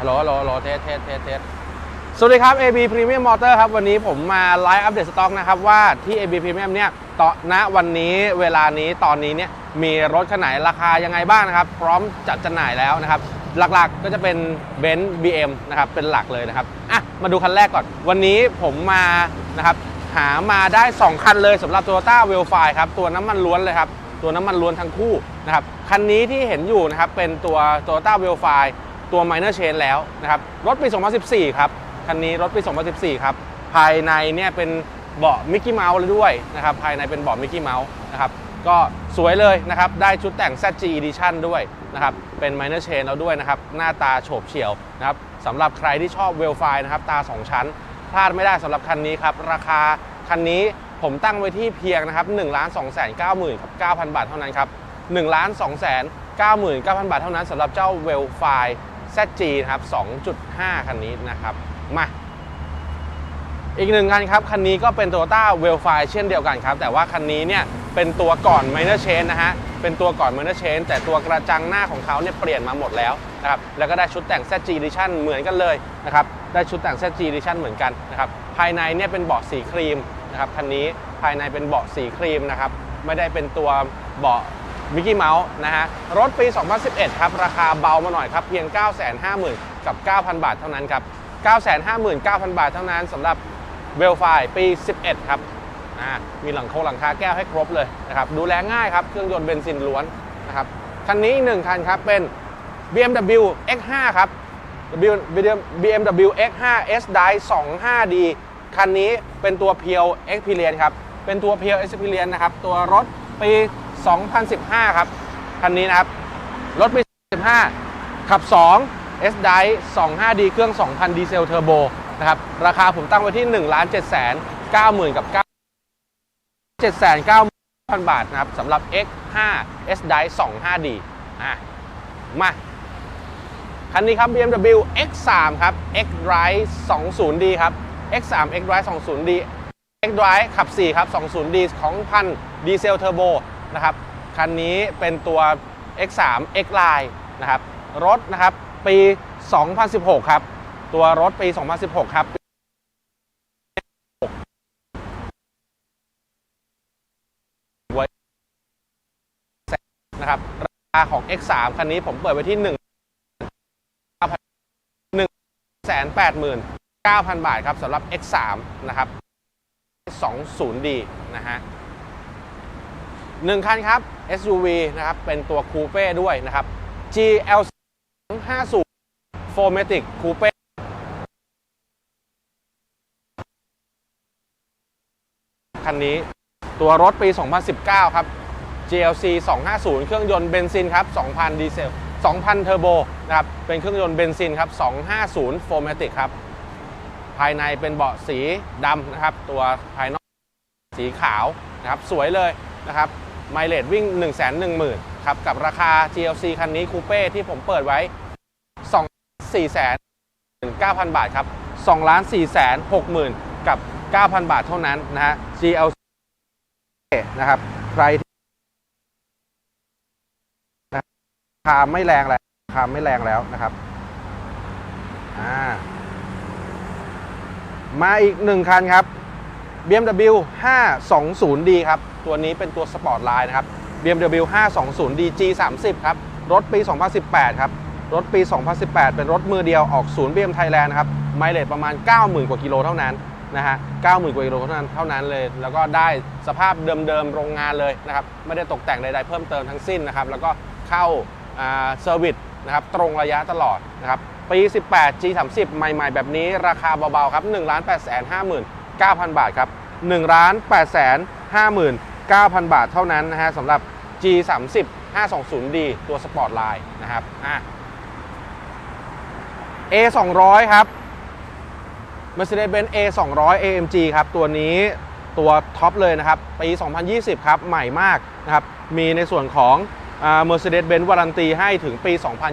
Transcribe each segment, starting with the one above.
ฮัลโหลฮัลโหลฮัลโหลเทสเทสเทสเทสสวัสดีครับ AB Premium Motor ครับ วันนี้ผมมาไลฟ์อัปเดตสต็อกนะครับ ว่าที่ AB Premium เนี่ยต่อณวันนี้เวลานี้ตอนนี้เนี่ยมีรถคันไหนราคายังไงบ้างนะครับ พร้อมจัดจำหน่ายแล้วนะครับ หลักๆก็จะเป็น b e n z BM นะครับ เป็นหลักเลยนะครับ อะ มาดูคันแรกก่อน วันนี้ผมมานะครับ หามาได้ 2 คันเลยสำหรับ Toyota w e l f i ครับ ตัวน้ำมันล้วนเลยครับ ตัวน้ำมันล้วนทั้งคู่นะครับ คันนี้ที่เห็นอยู่นะครับ เป็นตัว Toyota w e l f i ตัว Minor Change แล้วนะครับรถปี 2014 ครับคันนี้รถปี 2014 ครับภายในเนี่ยเป็นเบาะมิกกี้เมาส์เลยด้วยนะครับภายในเป็นเบาะมิกกี้เมาส์นะครับก็สวยเลยนะครับได้ชุดแต่ง ZG Edition ด้วยนะครับเป็น Minor Chain แล้วด้วยนะครับหน้าตาโฉบเฉี่ยวนะครับสำหรับใครที่ชอบเวลไฟนะครับตา 2 ชั้น พลาดไม่ได้สำหรับคันนี้ครับราคาคันนี้ผมตั้งไว้ที่เพียงนะครับ1 2 9 9 0 0 0กับ9,000บาทเท่านั้นครับ1 2 9 9 9 0 0 0 บาทเท่านั้นสำหรับเจ้าเวลไฟ ZG นะครับ 2.5 คันนี้นะครับ มา อีกหนึ่งคันครับ คันนี้ก็เป็น Toyota w e l f i เช่นเดียวกันครับ แต่ว่าคันนี้เนี่ยเป็นตัวก่อน Minor Chain นะฮะ เป็นตัวก่อน Minor Chain แต่ตัวกระจังหน้าของเขาเนี่ยเปลี่ยนมาหมดแล้วนะครับ แล้วก็ได้ชุดแต่ง ZG Edition เหมือนกันเลยนะครับ ได้ชุดแต่ง ZG Edition เหมือนกันนะครับ ภายในเนี่ยเป็นเบาะสีครีมนะครับ คันนี้ภายในเป็นเบาะสีครีมนะครับ ไม่ได้เป็นตัวเบาะ มิกกี้เมาส์นะฮะรถปี 2011 ครับราคาเบามาหน่อยครับเพียง 950,000 กับ 9,000 บาทเท่านั้นครับ 959,000 บาทเท่านั้นสำหรับเวลไฟปี 11 ครับมีหลังโคงหลังคาแก้วให้ครบเลยนะครับดูแลง่ายครับเครื่องยนต์เบนซินล้วนนะครับคันนี้หนึ่งคันครับเป็น BMW X5 ครับ BMW X5 S Drive 25D คันนี้เป็นตัวเพียว Experience ครับ เป็นตัวเพียว Experience นะครับ ตัวรถปี 2015 ครับ คันนี้นะครับ รถปี 15 ขับ 2 S Drive 25D เครื่อง 2,000 ดีเซลเทอร์โบนะครับ ราคาผมตั้งไว้ที่ 1 7 9 0 0 0 0กับ9 7 9 0 0 0 บาทนะครับสำหรับ X5 S Drive 25D อะ มา คันนี้ครับ BMW X3 ครับ X Drive 20D ครับ X3 X Drive 20D X Drive ขับ 4 ครับ 20D ของพันดีเซลเทอร์โบ นะครับ คันนี้เป็นตัว X3 X Line นะครับ รถนะครับปี 2016 ครับ ตัวรถปี 2016 ครับนะครับราคาของ X3 คันนี้ผมเปิดไว้ที่ 1 1 8 9 0 0 0 บาทครับสำหรับ X3 นะครับ 20D นะฮะ หนึ่งคันครับ SUV นะครับ เป็นตัวคูเป้ด้วยนะครับ GL 50 4matic Coupe คันนี้ตัวรถปี 2019 ครับ GLC 250 เครื่องยนต์เบนซินครับ 2,000 ดีเซล 2,000 เทอร์โบนะครับ เป็นเครื่องยนต์เบนซินครับ 250 4matic ครับ ภายในเป็นเบาะสีดำนะครับ ตัวภายนอกสีขาวนะครับ สวยเลยนะครับ ไมเลดวิ่ง 1 1 0 0 0 0 ครับ กับราคา GLC คันนี้คูเป้ที่ผมเปิดไว้ 2 4 9 0 0 0 บาทครับ2ล้าน4 6 0 0 0 กับ 9,000 บาทเท่านั้นนะฮะ GLC นะครับ ใครที่ราคาไม่แรงแล้วราคาไม่แรงแล้วนะครับ อ่า มาอีกหนึ่งคันครับ BMW 520D ครับ ตัวนี้เป็นตัวสปอร์ตไลน์นะครับ BMW 520D G30 ครับ รถปี 2018 ครับ รถปี 2018 เป็นรถมือเดียวออกศูนย์ BM Thailand นะครับ ไมเลจประมาณ 90,000 กว่ากิโลเท่านั้นนะฮะ 90,000 กว่ากิโลเท่านั้นเท่านั้นเลย แล้วก็ได้สภาพเดิมๆ โรงงานเลยนะครับ ไม่ได้ตกแต่งใดๆ เพิ่มเติมทั้งสิ้นนะครับ แล้วก็เข้าเซอร์วิสนะครับ ตรงระยะตลอดนะครับ ปี 18 G30 ใหม่ ๆ แบบนี้ ราคาเบาๆ ครับ1 8 5 9 0 0 0 9,000 บาทครับ1 8 5 9 0 0 0 บาทเท่านั้นนะฮะสำหรับ G30 520D ตัวสปอร์ตไลน์นะครับอะ A 200ครับ Mercedes-Benz A 200 AMG ครับ ตัวนี้ตัวท็อปเลยนะครับ ปี 2020 ครับ ใหม่มากนะครับ มีในส่วนของ Mercedes-Benz วารันตีให้ถึงปี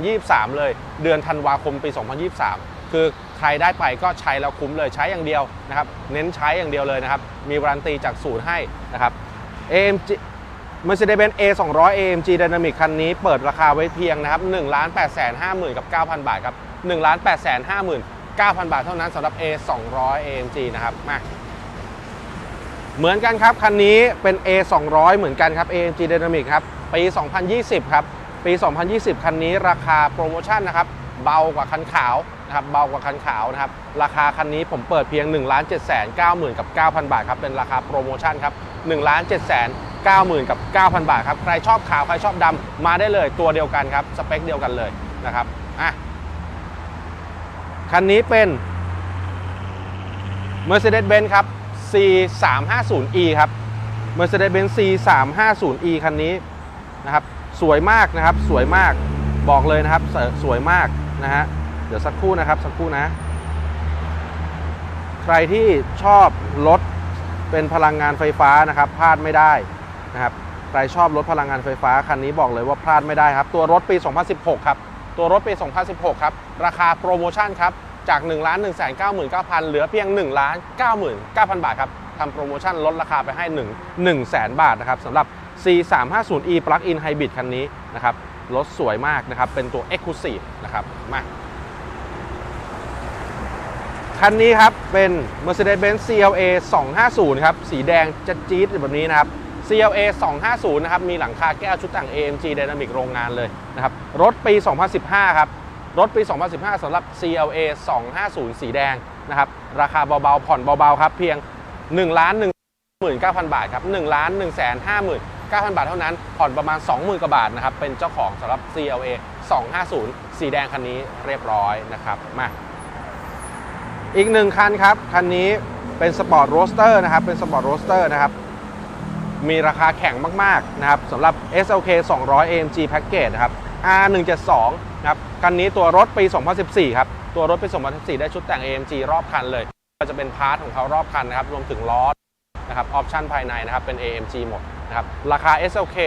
2023 เลย เดือนธันวาคมปี 2023 คือ ใครได้ไปก็ใช้แล้วคุ้มเลยใช้อย่างเดียวนะครับเน้นใช้อย่างเดียวเลยนะครับมีวารันตีจากศูนย์ให้นะครับ AMG Mercedes-Benz A 200 AMG Dynamic คันนี้เปิดราคาไว้เพียงนะครับ1 8 5 0 0 0กับ 9,000 บาทครับ1 8 5 9,000 บาทเท่านั้นสำหรับ A 200 AMG นะครับมาเหมือนกันครับ คันนี้เป็น A 200 เหมือนกันครับ AMG Dynamic ครับ ปี 2020 ครับ ปี 2020 คันนี้ราคาโปรโมชั่นนะครับ เบากว่าคันขาว นะครับเบากว่าคันขาวนะครับราคาคันนี้ผมเปิดเพียง 1 7 9 0 0 0กับ9,000 บาทครับเป็นราคาโปรโมชั่นครับ1 7 9 0 0 0 0กับ9,000 บาทครับใครชอบขาวใครชอบดำมาได้เลยตัวเดียวกันครับสเปคเดียวกันเลยนะครับอะคันนี้เป็น Mercedes-Benz ครับ C350e ครับ Mercedes-Benz C350e คันนี้นะครับสวยมากนะครับสวยมากบอกเลยนะครับสวยมากนะฮะ เดี๋ยวสักครู่นะครับสักครู่นะ ใครที่ชอบรถเป็นพลังงานไฟฟ้านะครับพลาดไม่ได้นะครับใครชอบรถพลังงานไฟฟ้าคันนี้บอกเลยว่าพลาดไม่ได้ครับ ตัวรถปี 2016 ครับ ตัวรถปี 2016 ครับ ราคาโปรโมชั่นครับ จาก 1 1 9 9 0 0 0 เหลือเพียง 1 9 9 0 0 0 บาทครับทำโปรโมชั่นลดราคาไปให้ 1 1 0 0 0 0 บาทนะครับสำหรับ C350e Plug-in Hybrid คันนี้นะครับ รถสวยมากนะครับ เป็นตัว Exclusive นะครับ มา คันนี้ครับ เป็น Mercedes-Benz CLA 250 ครับ สีแดงจะจี๊ดแบบนี้นะครับ CLA 250 นะครับ มีหลังคาแก้วชุดแต่ง AMG Dynamic โรงงานเลยนะครับ รถปี 2015 ครับ รถปี 2015สำหรับ CLA 250 สีแดงนะครับ ราคาเบาๆ ผ่อนเบาๆ ครับ เพียง1ล้าน1 9,000 บาทครับ1ล้าน1 5 9,000 บาทเท่านั้น ผ่อนประมาณ 20,000 กว่าบาทนะครับ เป็นเจ้าของสำหรับ CLA 250 สีแดงคันนี้เรียบร้อยนะครับ มา อีกหนึ่งคันครับ คันนี้เป็นสปอร์ตโรสเตอร์นะครับ เป็นสปอร์ตโรสเตอร์นะครับ มีราคาแข่งมาก ๆ นะครับสำหรับ SLK 200 AMG Package นะครับ R172 นะครับ คันนี้ตัวรถปี 2014 ครับ ตัวรถปี 2014 ได้ชุดแต่ง AMG รอบคันเลย ก็จะเป็นพาร์ทของเขารอบคันนะครับ รวมถึงล้อ นะครับ ออปชั่นภายในนะครับ เป็น AMG หมดนะครับ ราคา SLK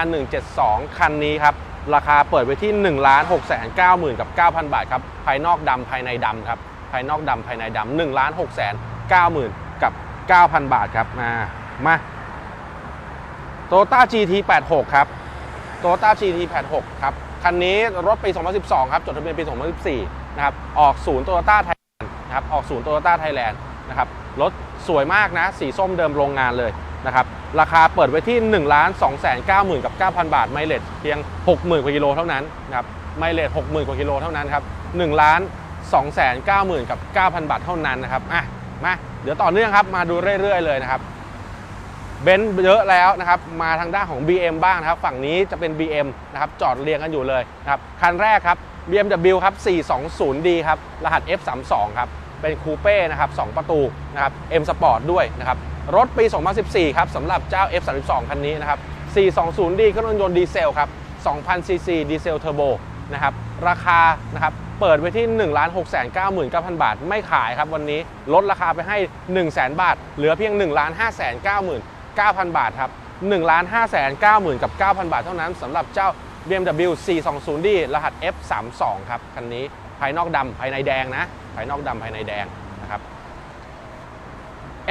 R172 คันนี้ครับ ราคาเปิดไว้ที่ 1 6 9 0 0 0 0 กับ 9,000 บาทครับ ภายนอกดำภายในดำครับายนอกดำภายในดำ1 6 9 0 0 0 0กับ 9,000 บาทครับมามาโตโยต้า GT86 ครับโตโยต้า GT86 ครับ คันนี้รถปี 2012 ครับ จดทะเบียนปี 2014 นะครับ ออกศูนย์โตโยต้าไทยแลนด์นะครับ ออกศูนย์โตโยต้าไทยแลนด์นะครับ รถสวยมากนะ สีส้มเดิมโรงงานเลยนะครับ ราคาเปิดไว้ที่ 1 2 9 0 0 0 กับ 9,000 บาท ไมล์เลจเพียง 60,000 กว่ากิโลเท่านั้นนะครับ ไมล์เลจ60,000 กว่ากิโลเท่านั้นครับ1ล้าน2 9 0 0 0 0 กับ 9,000 บาทเท่านั้นนะครับอะมาเดี๋ยวต่อเนื่องครับมาดูเรื่อย ๆ เลยนะครับเบนซ์เยอะแล้วนะครับมาทางด้านของ BM บ้างนะครับ ฝั่งนี้จะเป็น BM นะครับจอดเรียงกันอยู่เลยนะครับคันแรกครับ BMW ครับ 420D ครับ รหัส F32 ครับ เป็นคูเป้นะครับ 2 ประตูนะครับ M Sport ด้วยนะครับ รถปี 2014 ครับสำหรับเจ้า F32 คันนี้นะครับ 420D เครื่องยนต์ดีเซลครับ 2,000ซีซีดีเซลเทอร์โบนะครับ ราคานะครับ เปิดไว้ที่ 1 6 9 9 0 0 0 บาท ไม่ขายครับวันนี้ลดราคาไปให้ 1 0 0 0 0 0 บาท เหลือเพียง 1 5 9 9 0 0 9,000 บาทครับ1 5 9 9 0 0 0 กับ 9,000 บาทเท่านั้นสำหรับเจ้า BMW 420D รหัส F32 ครับคันนี้ภายนอกดำภายในแดงนะ ภายนอกดำภายในแดงนะครับ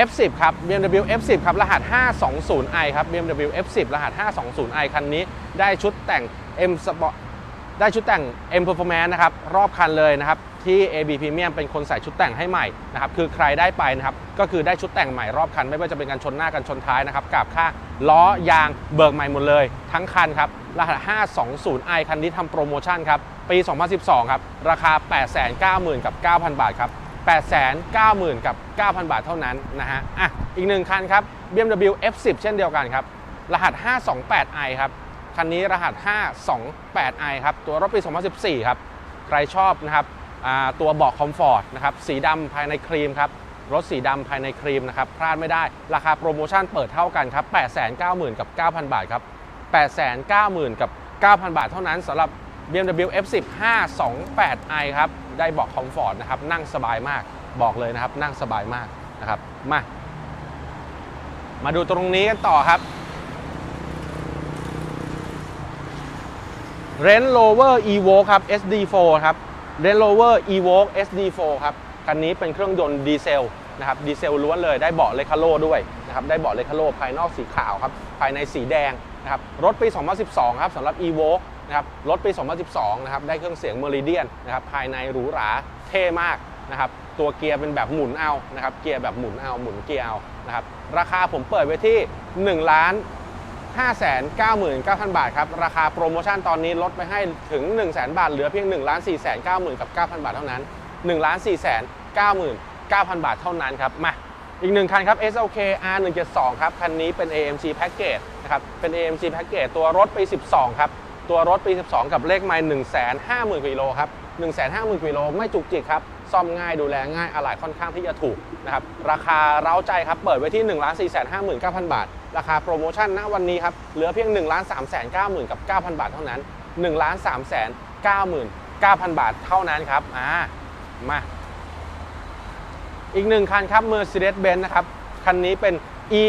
F10 ครับ BMW F10 ครับ รหัส 520i ครับ BMW F10 รหัส 520i คันนี้ได้ชุดแต่ง M Sport ได้ชุดแต่ง M Performance นะครับรอบคันเลยนะครับที่ AB Premium เป็นคนใส่ชุดแต่งให้ใหม่นะครับคือใครได้ไปนะครับก็คือได้ชุดแต่งใหม่รอบคัน ไม่ว่าจะเป็นการชนหน้ากันชนท้ายนะครับกาบข้าล้อยางเบิกใหม่หมดเลย ทั้งคันครับรหัส 520i คันนี้ทำโปรโมชั่นครับปี 2012 ครับ ราคา 890,000 กับ 9,000 บาทครับ 890,000 กับ 9,000 บาทเท่านั้นนะฮะอะอีกหนึ่งคันครับ BMW F10 เช่นเดียวกันครับรหัส 528i ครับ คันนี้รหัส 528i ครับ ตัวรถปี 2014 ครับ ใครชอบนะครับตัวเบาะคอมฟอร์ตนะครับ สีดำภายในครีมครับ รถสีดำภายในครีมนะครับ พลาดไม่ได้ ราคาโปรโมชั่นเปิดเท่ากันครับ 890,000 กับ 9,000 บาทครับ 890,000 กับ 9,000 บาทเท่านั้นสำหรับ BMW F10 528i ครับ ได้เบาะคอมฟอร์ตนะครับ นั่งสบายมาก บอกเลยนะครับ นั่งสบายมากนะครับ มา มาดูตรงนี้กันต่อครับ Range Rover Evoque ครับ SD4 ครับ Range Rover Evoque SD4 ครับคันนี้เป็นเครื่องยนต์ดีเซลนะครับดีเซลล้วนเลยได้เบาะเลคาโลด้วยนะครับได้เบาะเลคาโลภายนอกสีขาวครับภายในสีแดงนะครับรถปี 2012 ครับสำหรับ Evoque นะครับรถปี 2012 นะครับได้เครื่องเสียง Meridian นะครับภายในหรูหราเท่มากนะครับตัวเกียร์เป็นแบบหมุนเอานะครับเกียร์แบบหมุนเอาหมุนเกียร์เอานะครับราคาผมเปิดไว้ที่1ล้าน 599,000 บาทครับ ราคาโปรโมชั่นตอนนี้ลดไปให้ถึง 1 0 0 0 0 0 บาท เหลือเพียง 1 4 9 0 0 0กับ9,000 บาทเท่านั้น 1 4 9 9,000 บาทเท่านั้นครับ มา อีกหนึ่งคันครับ SLK R172 ครับ คันนี้เป็น AMG Package นะครับ เป็น AMG Package ตัวรถปี 12 ครับ ตัวรถปี 12 กับเลขไมล์150,000กิโลครับ 150,000กิโลไม่จุกจิกครับ ซ่อมง่ายดูแลง่ายอะไหล่ค่อนข้างที่จะถูกนะครับ ราคาเร้าใจครับ เปิดไว้ที่ 1 4 5 9 0 0 0 บาท ราคาโปรโมชั่นณวันนี้ครับ เหลือเพียง 1 3 9 0 0 0กับ9,000 บาทเท่านั้น 1 3 9 9,000บาทเท่านั้นครับ อ่า มา อีกหนึ่งคันครับ Mercedes-Benz นะครับ คันนี้เป็น E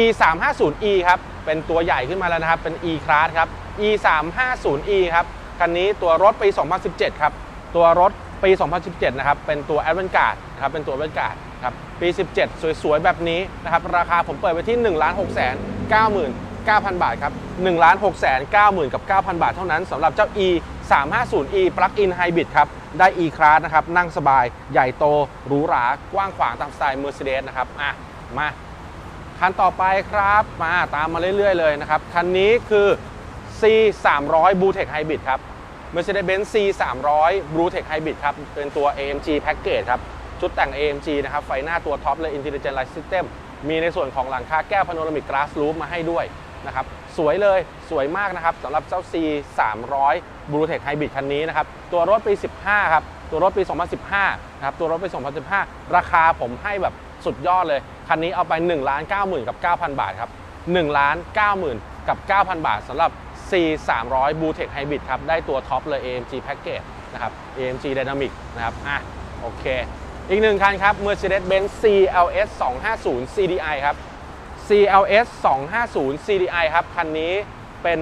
E 3 5 0 E ครับ เป็นตัวใหญ่ขึ้นมาแล้วนะครับ เป็น E Class ครับ E 3 5 0 E ครับ คันนี้ตัวรถปี 2017 ครับ ตัวรถปี 2017 นะครับ เป็นตัว a d v a n c a r d นะครับ เป็นตัว a d v a n c a r d ครับ ปี 17 สวยๆ แบบนี้นะครับ ราคาผมเปิดไปที่ 1 6 9 9 9,000 บาทครับ 1 6 9 0 0 0กับ9,000 บาทเท่านั้นสำหรับเจ้า E 3 5 0 E Plug-in Hybrid ครับ ได้ E Class นะครับ นั่งสบาย ใหญ่โต หรูหรา กว้างขวางตามสไตล์ Mercedes นะครับ อะ มาคันต่อไปครับ มาตามมาเรื่อยๆ เลยนะครับ คันนี้คือ C 3 0 0 Blue Tech Hybrid ครับ Mercedes-Benz C 3 0 0 Blue Tech Hybrid ครับ เป็นตัว AMG Package ครับ ชุดแต่ง AMG นะครับ ไฟหน้าตัวท็อปเลย Intelligent Light System มีในส่วนของหลังคาแก้ว Panoramic Glass Roof มาให้ด้วยนะครับ สวยเลย สวยมากนะครับสำหรับเจ้า C 3 0 0 Blue Tech Hybrid คันนี้นะครับ ตัวรถปี 15 ครับ ตัวรถปี 2015 นะครับ ตัวรถปี 2015 ราคาผมให้แบบสุดยอดเลย คันนี้เอาไป1 9 0 0 0 0กับ9,000 บาทครับ1 9 0 0 0 0กับ9,000 บาทสำหรับ C 3 0 0 Blue Tech Hybrid ครับ ได้ตัวท็อปเลย AMG Package นะครับ AMG Dynamic นะครับ อะ โอเค อีกหนึ่งคันครับ Mercedes-Benz CLS 250 CDI ครับ CLS 250 CDI ครับ คันนี้เป็น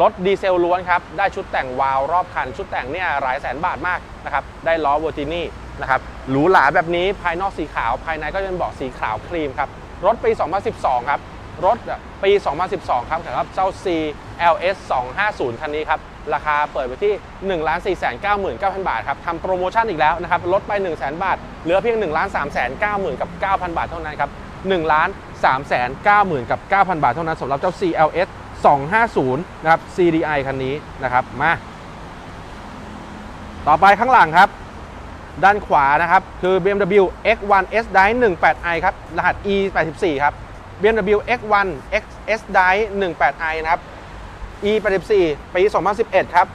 รถดีเซลล้วนครับ ได้ชุดแต่งวาวรอบคัน ชุดแต่งเนี่ยหลายแสนบาทมากนะครับ ได้ล้อเวอร์ตินี่นะครับหรูหราแบบนี้ภายนอกสีขาวภายในก็เป็นเบาะสีขาวครีมครับ รถปี 2012 ครับ รถปี 2012 ครับสำหรับเจ้า CLS 250 คันนี้ครับ ราคาเปิดไปที่ 1 4 9 9 0 0 บาทครับทำโปรโมชั่นอีกแล้วนะครับลดไป 1 0 0 0 0 0 บาท เหลือเพียง 1 3 9 9 0 0 0บ9,000บาทเท่านั้นครับ1ล้าน3 9 0 0 0 0กับ9,000 บาทเท่านั้นสำหรับเจ้า CLS 250 นะครับ CDI คันนี้นะครับ มา ต่อไปข้างหลังครับ ด้านขวานะครับ คือ BMW X1 S Drive 18i ครับ รหัส E84 ครับ BMW X1 X S Drive 18i นะครับ E84 ปี 2011 ครับ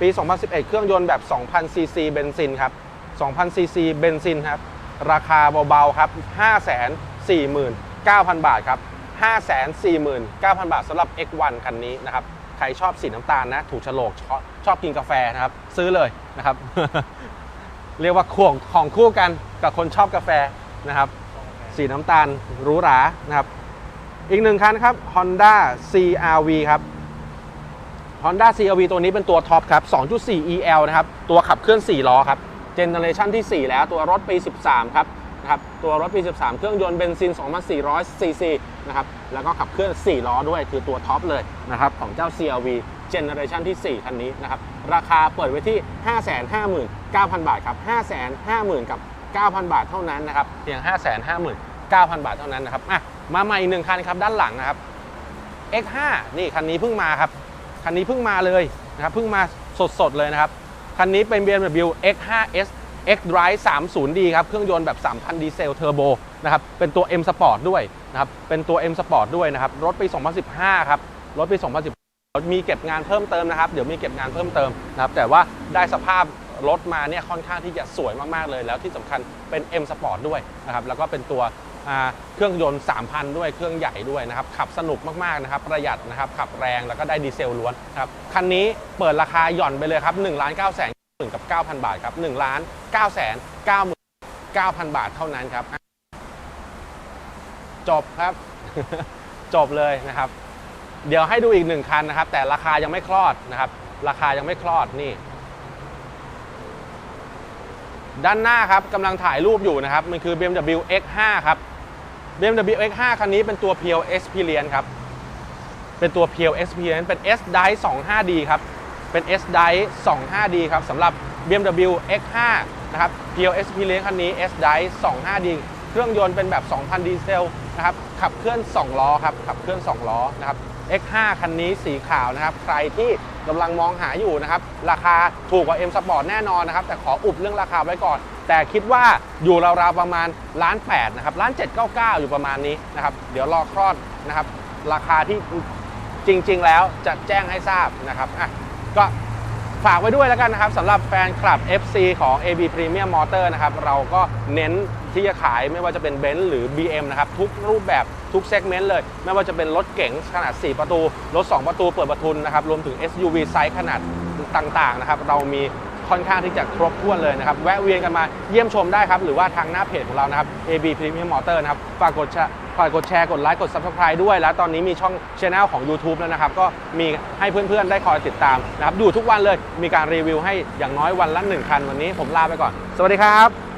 ปี 2011 เครื่องยนต์แบบ 2,000ซีซีเบนซินครับ 2,000ซีซีเบนซินครับ ราคาเบาๆครับ 549,000 บาทครับ 549,000 บาทสำหรับ X1 คันนี้นะครับ ใครชอบสีน้ำตาลนะ ถูกฉลกชอบชอบกินกาแฟนะครับ ซื้อเลยนะครับ เรียกว่าของของคู่กันกับคนชอบกาแฟนะครับ สีน้ำตาลหรูหรานะครับ อีกหนึ่งคันครับ Honda CRV ครับ Honda CRV ตัวนี้เป็นตัวท็อปครับ 2.4 EL นะครับ ตัวขับเคลื่อน 4 ล้อครับ เจเนอเรชันที่ 4 แล้วตัวรถปี 13 ครับนะครับตัวรถปี 13 เครื่องยนต์เบนซิน 2,400 ซีซีนะครับ แล้วก็ขับเคลื่อน 4 ล้อด้วย คือตัวท็อปเลยนะครับของเจ้า CRV เจเนอเรชันที่ 4 คันนี้นะครับ ราคาเปิดไว้ที่ 559,000 บาทครับ 550,000 กับ 9,000 บาทเท่านั้นนะครับ เพียง 559,000 บาทเท่านั้นนะครับอะมาใหม่อีกหนึ่งคันครับด้านหลังนะครับ X5 นี่คันนี้เพิ่งมาครับคันนี้เพิ่งมาเลยนะครับเพิ่งมาสดๆเลยนะครับคันนี้เป็น BMW X5S X Drive 30D ครับเครื่องยนต์แบบ 3,000 ดีเซลเทอร์โบนะครับเป็นตัว M Sport ด้วยนะครับเป็นตัว M Sport ด้วยนะครับรถปี 2015 ครับรถปี 2010 มีเก็บงานเพิ่มเติมนะครับ เดี๋ยวมีเก็บงานเพิ่มเติมนะครับแต่ว่าได้สภาพรถมาเนี่ยค่อนข้างที่จะสวยมากๆเลย แล้วที่สำคัญเป็น M Sport ด้วยนะครับแล้วก็เป็นตัว เครื่องยนต์ 3,000 ด้วยเครื่องใหญ่ด้วยนะครับขับสนุกมากๆนะครับประหยัดนะครับขับแรงแล้วก็ได้ดีเซลล้วนครับคันนี้เปิดราคาหย่อนไปเลยครับ1 9 0 0 0 0กับ 9,000 บาทครับ1ล้าน9 9 9 9,000 บาทเท่านั้นครับ จบครับ จบเลยนะครับ เดี๋ยวให้ดูอีกหนึ่งคันนะครับ แต่ราคายังไม่คลอดนะครับ ราคายังไม่คลอดนี่ด้านหน้าครับกำลังถ่ายรูปอยู่นะครับ มันคือ BMW X5 ครับ BMW X5 คันนี้เป็นตัว Pure Experience ครับ เป็นตัว Pure Experience เป็น S Drive 25D ครับ เป็น S Drive 25D ครับสำหรับ BMW X5 นะครับ Pure Experience คันนี้ S Drive 25D เครื่องยนต์เป็นแบบ 2,000 ดีเซลนะครับ ขับเคลื่อน 2 ล้อครับ ขับเคลื่อน 2 ล้อนะครับ X5 คันนี้สีขาวนะครับ ใครที่กำลังมองหาอยู่นะครับ ราคาถูกกว่า M Sport แน่นอนนะครับ แต่ขออุบเรื่องราคาไว้ก่อน แต่คิดว่าอยู่ราวๆประมาณล้าน8นะครับล้าน799อยู่ประมาณนี้นะครับ เดี๋ยวรอคลอดนะครับ ราคาที่จริง ๆ แล้วจะแจ้งให้ทราบนะครับอะก็ฝากไว้ด้วยแล้วกันนะครับสำหรับแฟนคลับ FC ของ AB Premium Motor นะครับ เราก็เน้นที่จะขายไม่ว่าจะเป็น Benz หรือ BM นะครับ ทุกรูปแบบทุกเซกเมนต์เลย ไม่ว่าจะเป็นรถเก๋งขนาด 4 ประตู รถ 2 ประตูเปิดประทุนนะครับ รวมถึง SUV ไซส์ขนาดต่าง ๆ นะครับ เรามี ค่อนข้างที่จะครบถ้วนเลยนะครับ แวะเวียนกันมาเยี่ยมชมได้ครับ หรือว่าทางหน้าเพจของเรานะครับ AB Premium Motor นะครับ ฝากกดแชร์ฝากกดแชร์ กดไลค์ กด Subscribe ด้วย แล้วตอนนี้มีช่องช anel ของ YouTube แล้วนะครับ ก็มีให้เพื่อนๆ ได้คอยติดตามนะครับ ดูทุกวันเลย มีการรีวิวให้อย่างน้อยวันละ1คัน วันนี้ผมลาไปก่อน สวัสดีครับ